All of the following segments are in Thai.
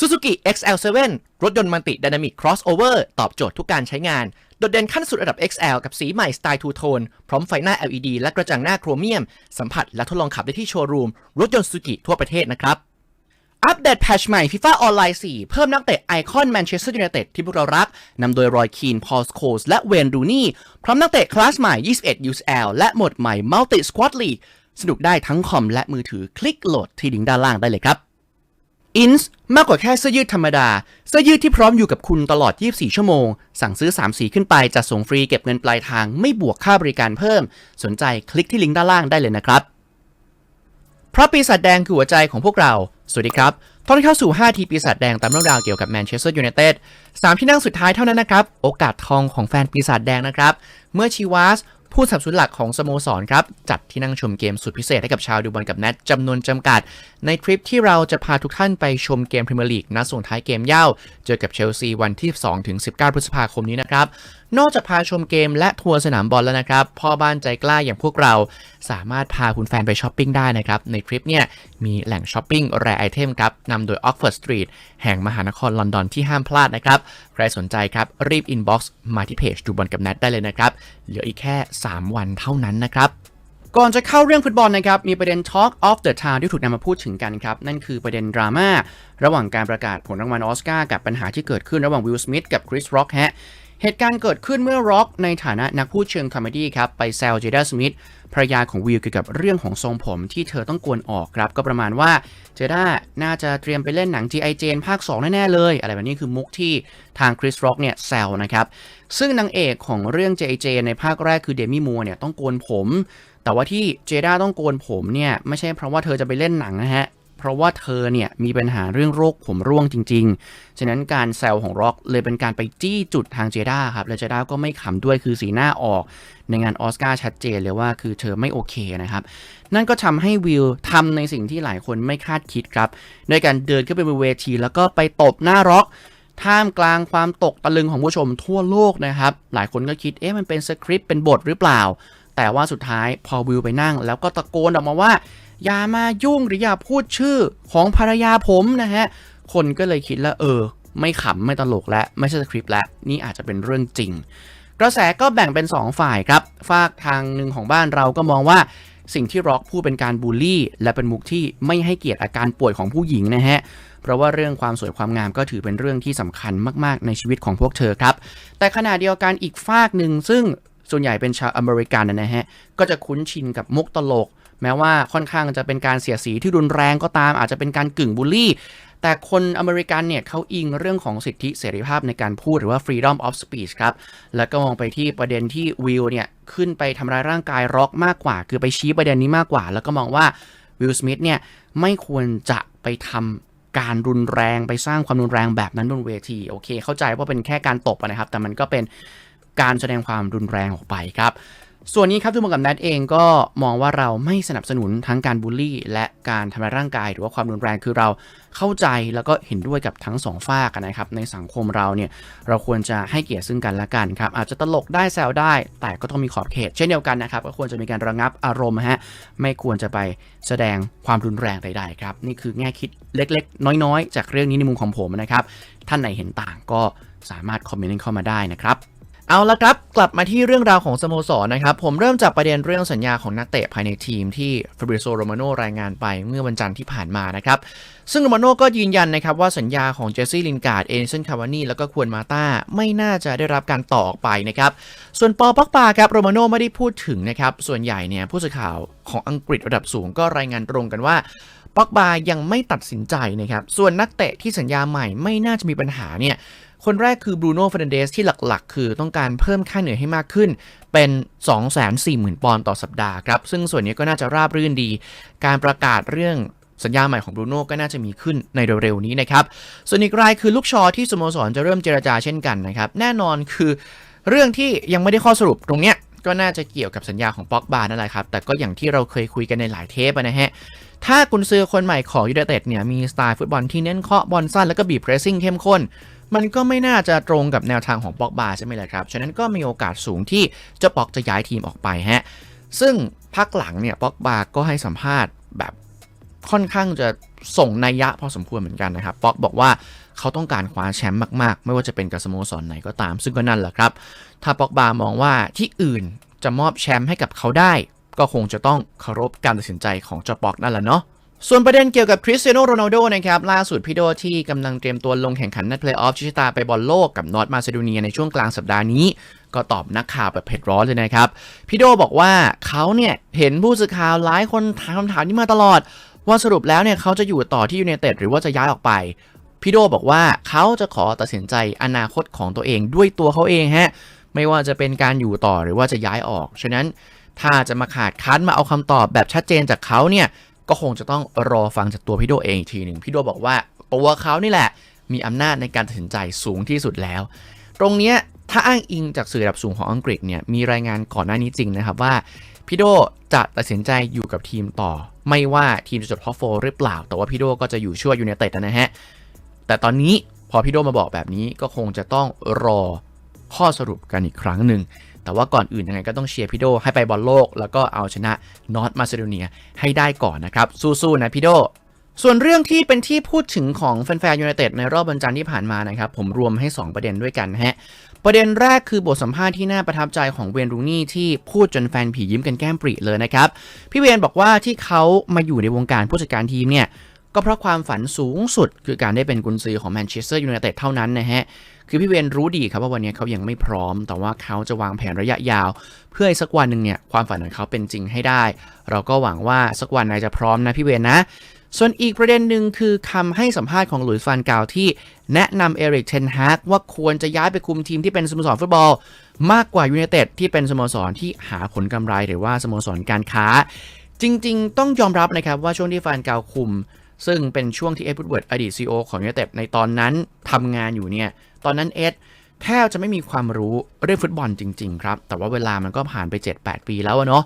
Suzuki XL7 รถยนต์มันติ Dynamic Crossover ตอบโจทย์ทุกการใช้งาน โดดเด่นขั้นสุดระดับ XL กับสีใหม่สไตล์ทูโทน พร้อมไฟหน้า LED และกระจังหน้าโครเมียม สัมผัสและทดลองขับได้ที่โชว์รูม รถยนต์ Suzuki ทั่วประเทศนะครับ อัปเดตแพชใหม่ FIFA ออนไลน์4 เพิ่มนักเตะไอคอนแมนเชสเตอร์ยูไนเต็ดที่พวกเรารัก นำโดยรอยคีน พอลสโคสและเวนรูนี่ พร้อมนักเตะคลาสใหม่ 21 UCL และหมดใหม่ Multi Squad League สนุกได้ทั้งคอมและมือถือ คลิกโหลดที่ลิงด้านล่างได้เลยครับ อินส์มากกว่าแค่เสื้อยืดธรรมดา เสื้อยืดที่พร้อมอยู่กับคุณตลอด 24 ชั่วโมง สั่งซื้อ 3 สีขึ้นไปจะส่งฟรีเก็บเงินปลายทางไม่บวกค่าบริการเพิ่ม สนใจคลิกที่ลิงก์ด้านล่างได้เลยนะครับ เพราะปีศาจแดงคือหัวใจของพวกเรา สวัสดีครับตอนเข้าสู่ 5 ทีปีศาจแดงตามเรื่องราวเกี่ยวกับแมนเชสเตอร์ยูไนเต็ด3ที่นั่งสุดท้ายเท่านั้นนะครับ โอกาสทองของแฟนปีศาจแดงนะครับ เมื่อชีวาส ผู้สนับสนุนหลักของสโมสรครับ จัดที่นั่งชมเกมสุดพิเศษให้กับชาวดูบอลกับแนทจำนวนจำกัด ในทริปที่เราจะพาทุกท่านไปชมเกมพรีเมียร์ลีกนัดส่งท้ายเกมเย่าเจอกับเชลซีวันที่ 2 ถึง 19 พฤษภาคมนี้นะครับ นอกจากพาชมเกมและทัวร์สนามบอลแล้วนะครับ พ่อบ้านใจกล้าอย่างพวกเราสามารถพาคุณแฟนไปช้อปปิ้งได้นะครับ ในทริปเนี่ยมีแหล่งช้อปปิ้งแรไอเทมครับนำโดย Oxford Street แห่งมหานครลอนดอนที่ห้ามพลาดนะครับ ใครสนใจครับ รีบอินบ็อกซ์มาที่เพจดูบอลกับแนทได้เลยนะครับ เหลืออีกแค่ 3 วันเท่านั้นนะครับก่อนจะเข้าเรื่องฟุตบอลนะครับ มีประเด็น Talk of the Town ที่ถูกนำมาพูดถึงกันครับ นั่นคือประเด็นดราม่าระหว่างการประกาศผลรางวัลออสการ์กับปัญหาที่เกิดขึ้นระหว่างวิลสมิธกับคริสร็อกฮะ เหตุการณ์เกิดขึ้นเมื่อร็อกในฐานะนักพูดเชิงคอมเมดี้ครับไปแซวเจด้าสมิธภรรยาของวิลเกี่ยวกับเรื่องของทรงผมที่เธอต้องโกนออกครับก็ประมาณว่าเจด้าน่าจะเตรียมไปเล่นหนัง G.I. Jane ภาค 2 แน่ ๆ เลย อะไรแบบนี้คือมุกที่ทางคริสร็อกเนี่ยแซวนะครับ ซึ่งนางเอกของเรื่อง G.I. Jane ในภาคแรกคือเดมี่มัวเนี่ยต้องโกนผม แต่ว่าที่เจด้าต้องโกนผมเนี่ยไม่ใช่เพราะว่าเธอจะไปเล่นหนังนะฮะ เพราะว่าเธอเนี่ยมีปัญหาเรื่องโรคผมร่วงจริง ๆ ฉะนั้นการแซวของร็อกเลยเป็นการไปจี้จุดทางเจด้าครับ และเจด้าก็ไม่ขำด้วยคือสีหน้าออก ในงานออสการ์ชัดเจนเลยว่าคือเธอไม่โอเคนะครับ นั่นก็ทำให้วิลทำในสิ่งที่หลายคนไม่คาดคิดครับด้วยการเดินขึ้นไปบนเวที แล้วก็ไปตบหน้าร็อกท่ามกลางความตกตะลึงของผู้ชมทั่วโลกนะครับ หลายคนก็คิด เอ๊ะ มันเป็นสคริปต์ เป็นบทหรือเปล่า แต่ว่าสุดท้ายพอวิวไปนั่ง แล้วก็ตะโกนออกมาว่า อย่ามายุ่งหรืออย่าพูดชื่อของภรรยาผมนะฮะ คนก็เลยคิดแล้วเออ ไม่ขำไม่ตลกและไม่ใช่สคริปต์แล้วนี่อาจจะเป็นเรื่องจริง กระแสก็แบ่งเป็น 2 ฝ่ายครับฝากทางหนึ่งของบ้านเราก็มองว่าสิ่งที่ร็อกพูดเป็นการบูลลี่ และเป็นมุกที่ไม่ให้เกียรติอาการป่วยของผู้หญิงนะฮะ เพราะว่าเรื่องความสวยความงามก็ถือเป็นเรื่องที่สำคัญมาก ๆ ในชีวิตของพวกเธอครับ แต่ขณะเดียวกันอีกฝากหนึ่งซึ่งส่วนใหญ่เป็นชาวอเมริกันนะฮะ ก็จะคุ้นชินกับมุกตลก แม้ว่าค่อนข้างจะเป็นการเสียสีที่รุนแรงก็ตามอาจจะเป็นการกึ่งบูลลี่ แต่คนอเมริกันเนี่ยเขาอิงเรื่องของสิทธิเสรีภาพในการพูดหรือว่า freedom of speech ครับ แล้วก็มองไปที่ประเด็นที่วิลเนี่ยขึ้นไปทำร้ายร่างกายร็อกมากกว่า คือไปชี้ประเด็นนี้มากกว่า แล้วก็มองว่าวิลสมิธเนี่ยไม่ควรจะไปทำการรุนแรงไปสร้างความรุนแรงแบบนั้นบนเวทีโอเค เข้าใจว่าเป็นแค่การตบนะครับ แต่มันก็เป็นการแสดงความรุนแรงออกไปครับ ส่วนนี้ครับทุกคนกับแนทเองก็มองว่าเราไม่สนับสนุนทั้งการบูลลี่ และการทำร้ายร่างกาย หรือว่าความรุนแรงคือเราเข้าใจแล้วก็เห็นด้วยกับทั้งสองฝ่ายนะครับในสังคมเราเนี่ยเราควรจะให้เกียรติซึ่งกันและกันครับอาจจะตลกได้แซวได้ แต่ก็ต้องมีขอบเขต เช่นเดียวกันนะครับก็ควรจะมีการระงับอารมณ์ฮะไม่ควรจะไปแสดงความรุนแรงใดๆครับนี่คือแง่คิดเล็กๆ น้อยๆ จากเรื่องนี้ในมุมของผมนะครับท่านไหนเห็นต่างก็สามารถคอมเมนต์เข้ามาได้นะครับ เอาละครับ กลับมาที่เรื่องราวของสโมสรนะครับ ผมเริ่มจากประเด็นเรื่องสัญญาของนักเตะภายในทีมที่ฟ a บริโซโรมาโนรายงานไปเมื่อวันจันทร์ที่ผ่านมานะครับ ซึ่งโรมาโนก็ยืนยันนะครับว่าสัญญาของเจสซี่ลินการ์ดเอเนสันคาวานีแล้วก็ควนมาตาไม่น่าจะได้รับการต่อออกไปนะครับ ส่วนปอปักปาครับโรมาโนไม่ได้พูดถึงนะครับ ส่วนใหญ่เนี่ยผู้สื่อข่าวของอังกฤษระดับสูงก็รายงานตรงกันว่าปักบายังไม่ตัดสินใจนะครับ ส่วนนักเตะที่สัญญาใหม่ไม่น่าจะมีปัญหาเนี่ย คนแรกคือบรูโน่เฟรนเดสที่หลักๆ คือต้องการเพิ่มค่าเหนื่อยให้มากขึ้น เป็น 240,000 ปอนด์ต่อสัปดาห์ครับ ซึ่งส่วนนี้ก็น่าจะราบรื่นดี การประกาศเรื่องสัญญาใหม่ของบรูโน่ก็น่าจะมีขึ้นในเร็วๆนี้นะครับ ส่วนอีกรายคือลูกชอที่สโมสรจะเริ่มเจรจาเช่นกันนะครับ แน่นอนคือเรื่องที่ยังไม่ได้ข้อสรุปตรงเนี้ยก็น่าจะเกี่ยวกับสัญญาของป็อกบานั่นแหละครับ แต่ก็อย่างที่เราเคยคุยกันในหลายเทปนะฮะ ถ้ากุนซือคนใหม่ของยูไนเต็ดเนี่ยมีสไตล์ฟุตบอลที่เน้นเคาะบอลสั้นแล้วก็บีบเพรสซิ่งเข้มข้น มันก็ไม่น่าจะตรงกับแนวทางของป็อกบาใช่ไหมล่ะครับ ฉะนั้นก็มีโอกาสสูงที่เจะปอกจะย้ายทีมออกไปฮะ ซึ่งพักหลังเนี่ยป็อกบาก็ให้สัมภาษณ์แบบค่อนข้างจะส่งนัยยะพอสมควรเหมือนกันนะครับปอกบอกว่าเขาต้องการคว้าแชมป์มากๆ ไม่ว่าจะเป็นกับสโมสรไหนก็ตาม ซึ่งก็นั่นแหละครับ ถ้าป๊อกบามองว่าที่อื่นจะมอบแชมป์ให้กับเขาได้ ก็คงจะต้องเคารพการตัดสินใจของเจ้าปอกนั่นแหละเนาะ ส่วนประเด็นเกี่ยวกับคริสเตียโนโรนัลโดนะครับล่าสุดพี่โดที่กำลังเตรียมตัวลงแข่งขันในเพลย์ออฟชิชตาไปบอลโลกกับนอร์ทมาซิโดเนียในช่วงกลางสัปดาห์นี้ ก็ตอบนักข่าวแบบเผ็ดร้อนเลยนะครับ พี่โดบอกว่าเขาเนี่ยเห็นผู้สื่อข่าวหลายคนถามคำถามนี้มาตลอด ว่าสรุปแล้วเนี่ยเขาจะอยู่ต่อที่ยูไนเต็ดหรือว่าจะย้ายออกไปพี่โดบอกว่าเขาจะขอตัดสินใจอนาคตของตัวเองด้วยตัวเขาเองฮะไม่ว่าจะเป็นการอยู่ต่อหรือว่าจะย้ายออกฉะนั้นถ้าจะมาขาดคั้นมาเอาคำตอบแบบชัดเจนจากเขาเนี่ย ก็คงจะต้องรอฟังจากตัวพี่โดเองอีกทีหนึ่งพี่โดบอกว่าตัวเขานี่แหละ มีอำนาจในการตัดสินใจสูงที่สุดแล้ว ตรงเนี้ยถ้าอ้างอิงจากสื่อระดับสูงของอังกฤษเนี่ยมีรายงานก่อนหน้านี้จริงนะครับว่าพี่โดจะตัดสินใจอยู่กับทีมต่อ ไม่ว่าทีมจะจดท็อปโฟหรือเปล่า แต่ว่าพี่โดก็จะอยู่ช่วยยูไนเต็ดนะฮะแต่ตอนนี้พอพี่โดมาบอกแบบนี้ก็คงจะต้องรอข้อสรุปกันอีกครั้งหนึ่ง แต่ว่าก่อนอื่นยังไงก็ต้องเชียร์พี่โดให้ไปบอลโลก แล้วก็เอาชนะนอร์ทมาซิโดเนียให้ได้ก่อนนะครับ สู้ๆนะพี่โดส่วนเรื่องที่เป็นที่พูดถึงของแฟนๆยูไนเต็ดในรอบวันจันทร์ที่ผ่านมานะครับ ผมรวมให้ 2 ประเด็นด้วยกันฮะ ประเด็นแรกคือบทสัมภาษณ์ที่น่าประทับใจของเวนรูนี่ที่พูดจนแฟนผียิ้มกันแก้มปริเลยนะครับ พี่เวนบอกว่าที่เขามาอยู่ในวงการผู้จัดการทีมเนี่ย ก็เพราะความฝันสูงสุดคือการได้เป็นกุนซือของแมนเชสเตอร์ยูไนเต็ดเท่านั้นนะฮะ คือพี่เวนรู้ดีครับว่าวันนี้เขายังไม่พร้อม แต่ว่าเขาจะวางแผนระยะยาว เพื่อให้สักวันหนึ่งเนี่ยความฝันของเขาเป็นจริงให้ได้ เราก็หวังว่าสักวันนายจะพร้อมนะพี่เวนนะ ส่วนอีกประเด็นหนึ่งคือคำให้สัมภาษณ์ของหลุยส์ฟานกาวที่แนะนำเอริกเทนฮากว่าควรจะย้ายไปคุมทีมที่เป็นสโมสรฟุตบอล มากกว่ายูไนเต็ดที่เป็นสโมสรที่หาผลกำไรหรือว่าสโมสรการค้า จริง ๆ ต้องยอมรับนะครับว่าช่วงที่ฟานกาวคุม ซึ่งเป็นช่วงที่เอ็ดวูดเวิร์ดอดีตซีอของยูไนเต็ดในตอนนั้นทำงานอยู่เนี่ย ตอนนั้นเอ็ดแทบจะไม่มีความรู้เรื่องฟุตบอลจริง ๆ ครับ แต่ว่าเวลามันก็ผ่านไป 7-8 ปีแล้วอะเนาะ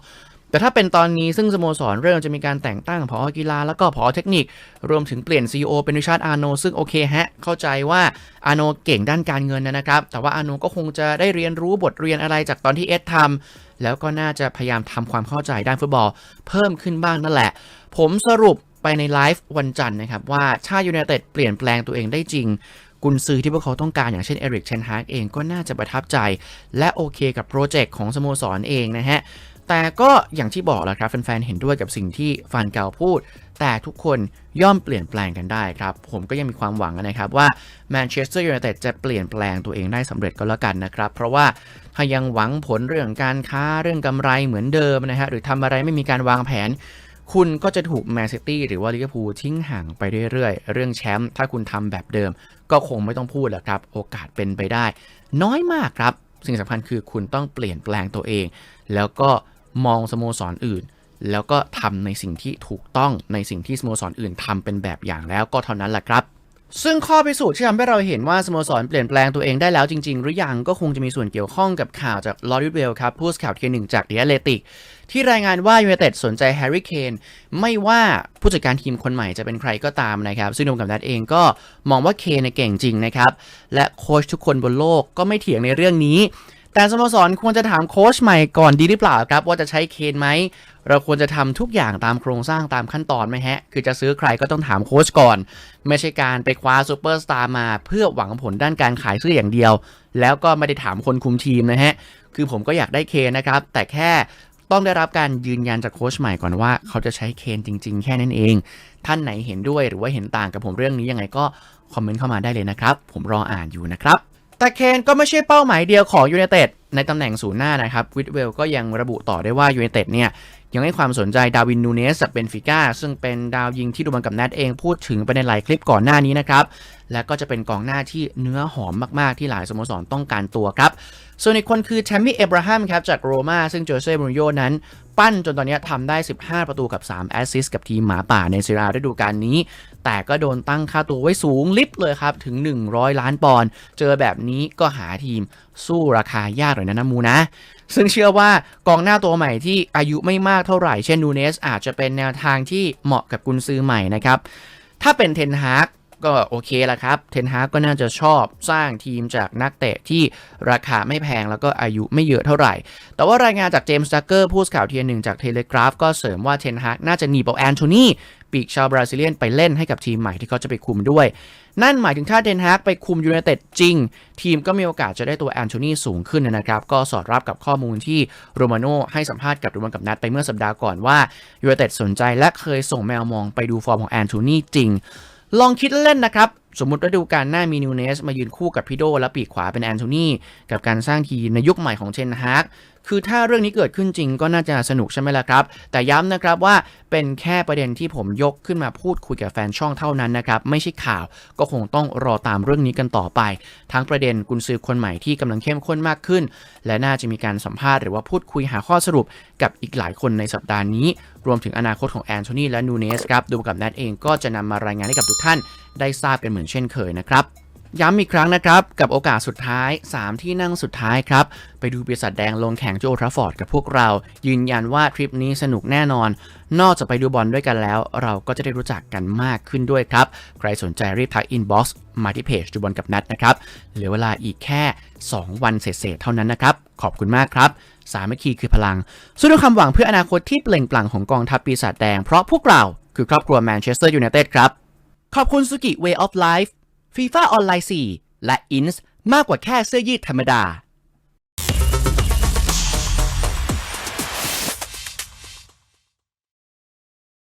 แต่ถ้าเป็นตอนนี้ซึ่งสโมสรเริ่มจะมีการแต่งตั้งผอกีฬาแล้วก็ผอเทคนิค รวมถึงเปลี่ยน CEO เป็นริชาร์ดอาร์โน ซึ่งโอเคฮะ เข้าใจว่าอาร์โนเก่งด้านการเงินนะครับ แต่ว่าอาร์โนก็คงจะได้เรียนรู้บทเรียนอะไรจากตอนที่เอ็ดทำแล้วก็น่าจะพยายามทำความเข้าใจด้านฟุตบอล เพิ่มขึ้นบ้างนั่นแหละ ผมสรุป ไปในไลฟ์วันจันทร์นะครับ ว่าถ้ายูไนเต็ดเปลี่ยนแปลงตัวเองได้จริง กุนซือที่พวกเขาต้องการอย่างเช่นเอริกเชนฮาร์กเองก็น่าจะประทับใจ และโอเคกับโปรเจกต์ของสโมสรเองนะฮะแต่ก็อย่างที่บอกแหล้วครับแฟนๆเห็นด้วยกับสิ่งที่ฟานเกาพูด แต่ทุกคนย่อมเปลี่ยนแปลงกันได้ครับ ผมก็ยังมีความหวังนะครับว่าแมนเชสเตอร์ยูไนเต็ดจะเปลี่ยนแปลงตัวเองได้สำเร็จก็แล้วกันนะครับ เพราะว่าถ้ายังหวังผลเรื่องการค้าเรื่องกำไรเหมือนเดิมนะฮะหรือทำอะไรไม่มีการวางแผน คุณก็จะถูกแมนซิตี้หรือว่าลิเวอร์พูลทิ้งห่างไปเรื่อยๆ เรื่องแชมป์ถ้าคุณทำแบบเดิม ก็คงไม่ต้องพูดแล้วครับ โอกาสเป็นไปได้ น้อยมากครับ สิ่งสำคัญคือคุณต้องเปลี่ยนแปลงตัวเอง แล้วก็มองสโมสรออื่น แล้วก็ทำในสิ่งที่ถูกต้องในสิ่งที่สโมสรอื่นทำเป็นแบบอย่างแล้วก็เท่านั้นแหละครับ ซึ่งข้อพิสูจน์ที่ทำให้เราเห็นว่าสโมสรเปลี่ยนแปลงตัวเองได้แล้วจริง ๆ หรือยังก็คงจะมีส่วนเกี่ยวข้องกับข่าวจากลอริเวลครับผู้สื่อข่าวเทียหนึ่งจากเดียเลติกที่รายงานว่ายูไนเต็ดสนใจแฮร์รี่เคนไม่ว่าผู้จัดการทีมคนใหม่จะเป็นใครก็ตามนะครับ ซึ่งนมกับนัดเองก็มองว่าเคนเก่งจริงนะครับ และโค้ชทุกคนบนโลกก็ไม่เถียงในเรื่องนี้ แต่สโมสรควรจะถามโค้ชใหม่ก่อนดีหรือเปล่าครับ ว่าจะใช้เคนไหม เราควรจะทำทุกอย่างตามโครงสร้างตามขั้นตอนไหมฮะ คือจะซื้อใครก็ต้องถามโค้ชก่อน ไม่ใช่การไปคว้าซูเปอร์สตาร์มาเพื่อหวังผลด้านการขายเสื้ออย่างเดียว แล้วก็ไม่ได้ถามคนคุมทีมนะฮะ คือผมก็อยากได้เคนนะครับ แต่แค่ต้องได้รับการยืนยันจากโค้ชใหม่ก่อนว่า เขาจะใช้เคนจริง ๆ แค่นั้นเอง ท่านไหนเห็นด้วยหรือว่าเห็นต่างกับผมเรื่องนี้ยังไงก็คอมเมนต์เข้ามาได้เลยนะครับ ผมรออ่านอยู่นะครับ แต่เคนก็ไม่ใช่เป้าหมายเดียวของยูไนเต็ดในตำแหน่งศูนย์หน้านะครับวิดเวลก็ยังระบุต่อได้ว่ายูไนเต็ดเนี่ยยังให้ความสนใจดาวินนูเนสจากเบนฟิก้าซึ่งเป็นดาวยิงที่ดูมันกับแนทเองพูดถึงไปในหลายคลิปก่อนหน้านี้นะครับ และก็จะเป็นกองหน้าที่เนื้อหอมมากๆ ที่หลายสโมสรต้องการตัวครับ ส่วนอีกคนคือแชมมี่เอบราฮัมครับจากโรม่าซึ่งโจเซ่บรูโยนั้น ปั้นจนตอนนี้ทำได้ 15 ประตูกับ 3 แอสซิสต์กับทีมหมาป่าในซีราฤดูกาลนี้ แต่ก็โดนตั้งค่าตัวไว้สูงลิฟต์เลยครับ ถึง 100 ล้านปอนด์เจอแบบนี้ก็หาทีมสู้ราคายากหน่อยนะน้ำมูนะ ซึ่งเชื่อว่ากองหน้าตัวใหม่ที่อายุไม่มากเท่าไหร่ เช่นนูเนสอาจจะเป็นแนวทางที่เหมาะกับกุนซือใหม่นะครับ ถ้าเป็นเทนฮากก็โอเคละครับ เทนฮากก็น่าจะชอบสร้างทีมจากนักเตะที่ราคาไม่แพงแล้วก็อายุไม่เยอะเท่าไหร่ แต่ว่ารายงานจากเจมส์ดักเกอร์ผู้สื่อข่าวเทียนหนึ่งจากเทเลกราฟก็เสริมว่าเทนฮากน่าจะหนีบเอาแอนโทนี ปีกชาวบราซิเลียนไปเล่นให้กับทีมใหม่ที่เขาจะไปคุมด้วย นั่นหมายถึงถ้าเดนฮากไปคุมยูไนเต็ดจริง ทีมก็มีโอกาสจะได้ตัวแอนโทนีสูงขึ้นนะครับ ก็สอดรับกับข้อมูลที่โรมาโน่ให้สัมภาษณ์กับดูมันกับนัดไปเมื่อสัปดาห์ก่อนว่ายูไนเต็ดสนใจและเคยส่งแมวมองไปดูฟอร์มของแอนโทนีจริงลองคิดเล่นนะครับ สมมติฤดูกาลหน้ามีนิวเนส มายืนคู่กับพิโด และปีกขวาเป็นแอนโทนีกับการสร้างทีในยุคใหม่ของเชนฮากคือถ้าเรื่องนี้เกิดขึ้นจริงก็น่าจะสนุกใช่ไหมล่ะครับ แต่ย้ำนะครับว่าเป็นแค่ประเด็นที่ผมยกขึ้นมาพูดคุยกับแฟนช่องเท่านั้นนะครับ ไม่ใช่ข่าวก็คงต้องรอตามเรื่องนี้กันต่อไป ทั้งประเด็นกุนซือคนใหม่ที่กำลังเข้มข้นมากขึ้น และน่าจะมีการสัมภาษณ์หรือว่าพูดคุยหาข้อสรุปกับอีกหลายคนในสัปดาห์นี้ รวมถึงอนาคตของแอนโทนีและนูเนสครับดูกับนัดเองก็จะนำมารายงานให้กับทุกท่าน ได้ทราบกันเหมือนเช่นเคยนะครับย้ำอีกครั้งนะครับ กับโอกาสสุดท้าย 3 ที่นั่งสุดท้ายครับ ไปดูปีศาจแดงลงแข่งโอลด์แทราฟฟอร์ดกับพวกเรา ยืนยันว่าทริปนี้สนุกแน่นอน นอกจากไปดูบอลด้วยกันแล้ว เราก็จะได้รู้จักกันมากขึ้นด้วยครับ ใครสนใจรีบทักอินบ็อกซ์มาที่เพจดูบอลกับนัดนะครับเหลือเวลาอีกแค่ 2 วันเศษเท่านั้นนะครับ ขอบคุณมากครับ สามัคคีคือพลังสู้ด้วยความหวังเพื่ออนาคตที่เปล่งปลั่งของกองทัพปีศาจแดงเพราะพวกเราคือครอบครัวแมนเชสเตอร์ยูไนเต็ดครับ ขอบคุณสุกิ Way of Life FIFA ออนไลน์4และ INS มากกว่าแค่เสื้อยืดธรรมดา